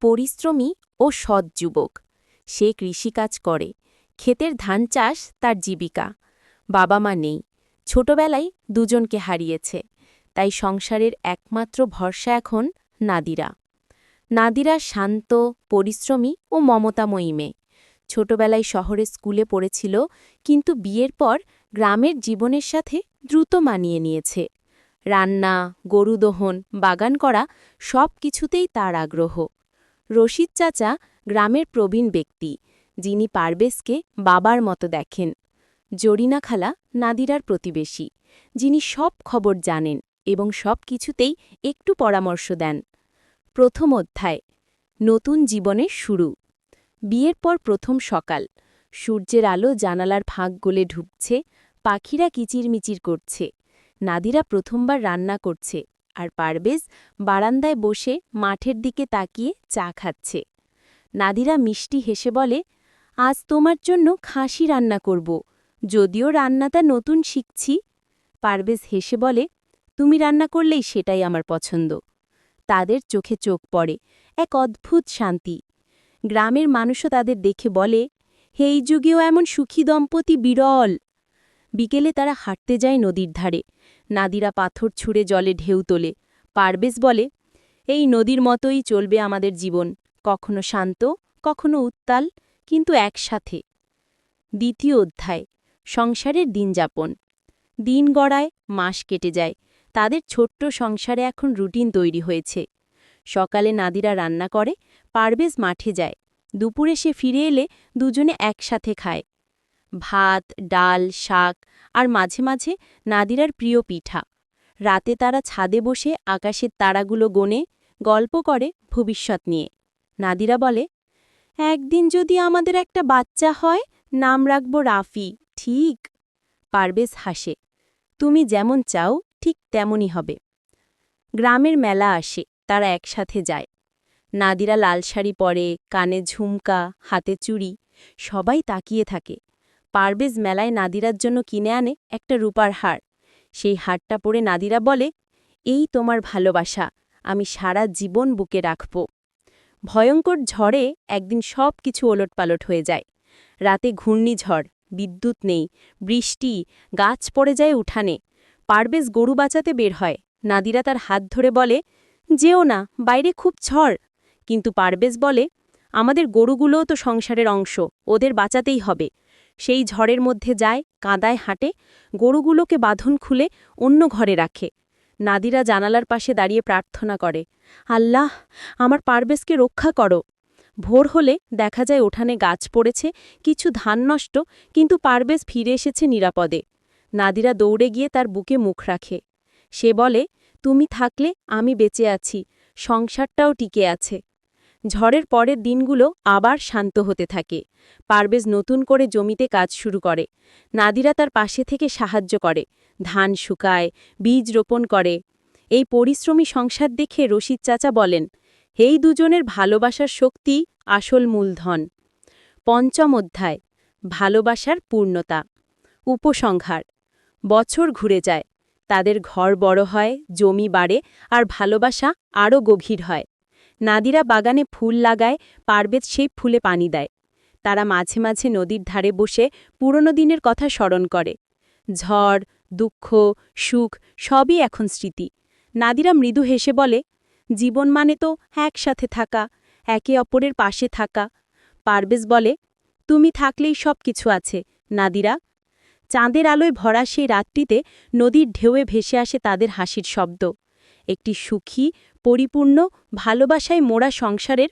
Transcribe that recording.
পরিশ্রমী ও সৎ যুবক। সে কৃষিকাজ করে। ক্ষেতের ধান চাষ তার জীবিকা। বাবা মা নেই। ছোটবেলায় দুজনকে হারিয়েছে। তাই সংসারের একমাত্র ভরসা এখন নাদিরা। নাদিরা শান্ত, পরিশ্রমী ও মমতাময়ী মেয়ে। ছোটবেলায় শহরে স্কুলে পড়েছিল, কিন্তু বিয়ের পর গ্রামের জীবনের সাথে দ্রুত মানিয়ে নিয়েছে। রান্না গরু দোহন বাগান করা সব কিছুতেই তার আগ্রহ। রশিদ চাচা গ্রামের প্রবীণ ব্যক্তি, যিনি পারবেশকে বাবার মতো দেখেন। জরিনা খালা নাদিরার প্রতিবেশী, যিনি সব খবর জানেন এবং সব কিছুতেই একটু পরামর্শ দেন। প্রথম অধ্যায়, নতুন জীবনের শুরু। বিয়ের পর প্রথম সকাল, সূর্যের আলো জানালার ফাঁক গলে ঢুকছে, পাখিরা কিচিরমিচির করছে। নাদিরা প্রথমবার রান্না করছে। আর পারবেজ বারান্দায় বসে মাঠের দিকে তাকিয়ে চা খাচ্ছে। নাদিরা মিষ্টি হেসে বলে, আজ তোমার জন্য খাসি রান্না করব, যদিও রান্নাটা নতুন শিখছি। পারবেজ হেসে বলে, তুমি রান্না করলেই সেটাই আমার পছন্দ। তাদের চোখে চোখ পড়ে এক অদ্ভুত শান্তি। গ্রামের মানুষও তাদের দেখে বলে এই যুগেও এমন সুখী দম্পতি বিরল। বিকেলে তারা হাঁটতে যায় নদীর ধারে। নাদিরা পাথর ছুঁড়ে জলে ঢেউ তোলে। পারবেশ বলে, এই নদীর মতোই চলবে আমাদের জীবন, কখনো শান্ত, কখনো উত্তাল, কিন্তু একসাথে। দ্বিতীয় অধ্যায়, সংসারের দিনযাপন দিন গড়ায়, মাস কেটে যায়। তাদের ছোট্ট সংসারে এখন রুটিন তৈরি হয়েছে। সকালে নাদিরা রান্না করে পারবেজ মাঠে যায়। দুপুরে সে ফিরে এলে দুজনে একসাথে খায়। ভাত, ডাল, শাক আর মাঝে মাঝে নাদিরার প্রিয় পিঠা। রাতে তারা ছাদে বসে আকাশের তারাগুলো গনে গল্প করে ভবিষ্যৎ নিয়ে। নাদিরা বলে, একদিন যদি আমাদের একটা বাচ্চা হয়, নাম রাখব রাফি। ঠিক পারবেজ হাসে, তুমি যেমন চাও, ঠিক তেমনই হবে। গ্রামের মেলা আসে, তারা একসাথে যায়। নাদিরা লাল শাড়ি পরে, কানে ঝুমকা, হাতে চুড়ি, সবাই তাকিয়ে থাকে। পারবেজ মেলায় নাদিরার জন্য কিনে আনে একটা রূপার হার। সেই হারটা পরে নাদিরা বলে, এই তোমার ভালোবাসা, আমি সারা জীবন বুকে রাখব। ভয়ঙ্কর ঝড়ে একদিন সব কিছু ওলটপালট হয়ে যায়। রাতে ঘূর্ণিঝড়, বিদ্যুৎ নেই, বৃষ্টি, গাছ পড়ে যায় উঠানে। পারবেজ গরু বাঁচাতে বের হয়। নাদিরা তার হাত ধরে বলে, যেও না, বাইরে খুব ঝড়। কিন্তু পারবেজ বলে, আমাদের গরুগুলোও তো সংসারের অংশ, ওদের বাঁচাতেই হবে। সেই ঝড়ের মধ্যে যায়, কাদায়, হাঁটে, গরুগুলোকে বাঁধন খুলে অন্য ঘরে রাখে। নাদিরা জানালার পাশে দাঁড়িয়ে প্রার্থনা করে, আল্লাহ, আমার পারবেজকে রক্ষা করো। ভোর হলে দেখা যায় ওঠানে গাছ পড়েছে, কিছু ধান নষ্ট, কিন্তু পারবেজ ফিরে এসেছে নিরাপদে। নাদিরা দৌড়ে গিয়ে তার বুকে মুখ রাখে। সে বলে, তুমি থাকলে আমি বেঁচে আছি, সংসারটাও টিকে আছে। ঝড়ের পরের দিনগুলো আবার শান্ত হতে থাকে। পারবেজ নতুন করে জমিতে কাজ শুরু করে। নাদিরা তার পাশে থেকে সাহায্য করে। ধান শুকায়, বীজ রোপণ করে। এই পরিশ্রমী সংসার দেখে রশিদ চাচা বলেন এই দুজনের ভালোবাসার শক্তি আসল মূলধন। পঞ্চম অধ্যায়, ভালোবাসার পূর্ণতা। উপসংহার, বছর ঘুরে যায়। তাদের ঘর বড় হয়, জমি বাড়ে, আর ভালোবাসা আরও গভীর হয়। নাদিরা বাগানে ফুল লাগায় পারবেদ সেই ফুলে পানি দেয়। তারা মাঝে মাঝে নদীর ধারে বসে পুরনো দিনের কথা স্মরণ করে। ঝড়, দুঃখ, সুখ সবই এখন স্মৃতি। নাদিরা মৃদু হেসে বলে, জীবন মানে তো একসাথে থাকা, একে অপরের পাশে থাকা। পারবেজ বলে, তুমি থাকলেই সব কিছু আছে, নাদিরা। চাঁদের আলোয় ভরা সেই রাত্রিতে নদীর ঢেউয়ে ভেসে আসে তাদের হাসির শব্দ। একটি সুখী পরিপূর্ণ ভালোবাসায় মোড়া সংসারের